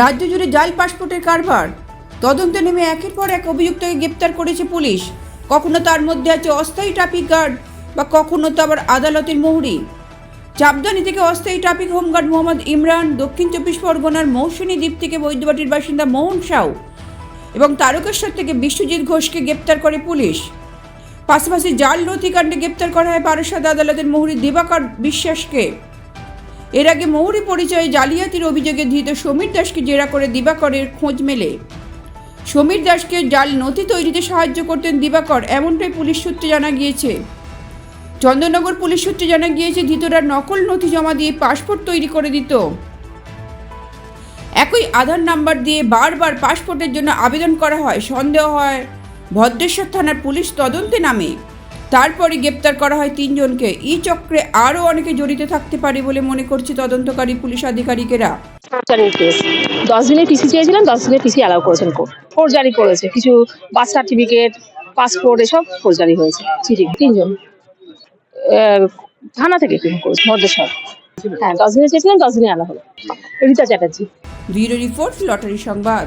রাজ্য জুড়ে জাল পাসপোর্টের কারবার? তদন্তে নেমে একের পর এক অভিযুক্তকে গ্রেপ্তার করেছে পুলিশ। কখনো তার মধ্যে আছে অস্থায়ী ট্রাফিক গার্ড বা কখনো তো আবার আদালতের মোহরি। চাপদানি থেকে অস্থায়ী ট্রাফিক হোমগার্ড মোহাম্মদ ইমরান, দক্ষিণ চব্বিশ পরগনার মৌসুমী দ্বীপ থেকে বৈদ্যবাটির বাসিন্দা মোহন সাউ এবং তারকেশ্বর থেকে বিশ্বজিৎ ঘোষকে গ্রেপ্তার করে পুলিশ। পাশাপাশি জাল নথিকাণ্ডে গ্রেপ্তার করা হয় পারসাদ আদালতের মোহরি দিবাকর বিশ্বাসকে। এর আগে মৌরি পরিচয়ে জালিয়াতির অভিযোগে ধৃত সমীর দাসকে জেরা করে দিবাকরের খোঁজ মেলে। সমীর দাসকে জাল নথি তৈরিতে সাহায্য করতেন দিবাকর, এমনটাই পুলিশ সূত্রে জানা গিয়েছে। চন্দননগর পুলিশ সূত্রে জানা গিয়েছে, ধৃতরা নকল নথি জমা দিয়ে পাসপোর্ট তৈরি করে দিত। একই আধার নাম্বার দিয়ে বারবার পাসপোর্টের জন্য আবেদন করা হয়। সন্দেহ হয়, ভদ্রেশ্বর থানার পুলিশ তদন্তে নামে। তারপরে গ্রেপ্তার করা হয় তিনজনকে। এই চক্রে আরও অনেকে জড়িত থাকতে পারে বলে মনে করছে তদন্তকারী পুলিশ আধিকারিকেরা। কেস দশ দিনের পিসি চেয়েছিলেন দশ দিনের পিসি অ্যালাউ করেছেন কোর্ট ফোরজারি করেছে। কিছু বার্থ সার্টিফিকেট পাসপোর্ট এসব ফোরজারি হয়েছে। চিঠি তিনজন। থানা থেকে ফোন করেছে মধ্যেশ্বর। হ্যাঁ দশ দিনে চেয়েছিলেন দশ দিনে অ্যালাউ হলো। Rita Chatterjee. Bureau report lottery সংবাদ।